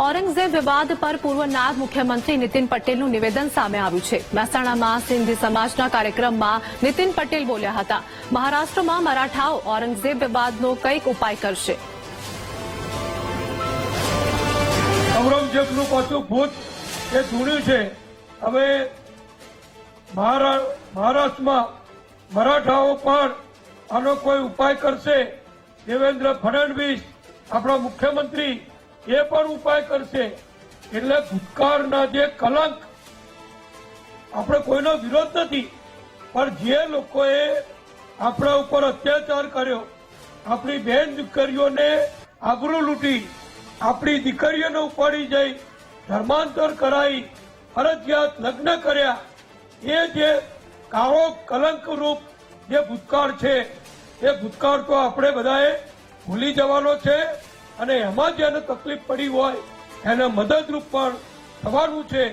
ઔરંગઝેબ વિવાદ પર પૂર્વ નાયબ મુખ્યમંત્રી નીતિન પટેલનું નિવેદન સામે આવ્યું છે. મહેસાણામાં સિંધી સમાજના કાર્યક્રમમાં નીતિન પટેલ બોલ્યા હતા. મહારાષ્ટ્રમાં મરાઠાઓ ઔરંગઝેબ વિવાદનો કંઈક ઉપાય કરશે. ઔરંગઝેબનું પાછું ભૂત એ ધૂણ્યું છે. હવે મહારા- મહારાષ્ટ્રમાં મરાઠાઓ પણ આનો કોઈ ઉપાય કરશે? દેવેન્દ્ર ફડણવીસ, આપણા મુખ્યમંત્રી એ પણ ઉપાય કરશે. એટલે ભૂતકાળના જે કલંક, આપણે કોઈનો વિરોધ નથી, પણ જે લોકોએ આપણા ઉપર અત્યાચાર કર્યો, આપણી બેન દીકરીઓને આબરૂ લૂંટી, આપણી દીકરીઓને ઉપાડી જઈ, ધર્માંતર કરાઈ, ફરજિયાત લગ્ન કર્યા, એ જે કાળો કલંકરૂપ જે ભૂતકાળ છે, એ ભૂતકાળ તો આપણે બધાએ ભૂલી જવાનો છે. અને એમાં જેને તકલીફ પડી હોય એને મદદરૂપ પણ થવાનું છે.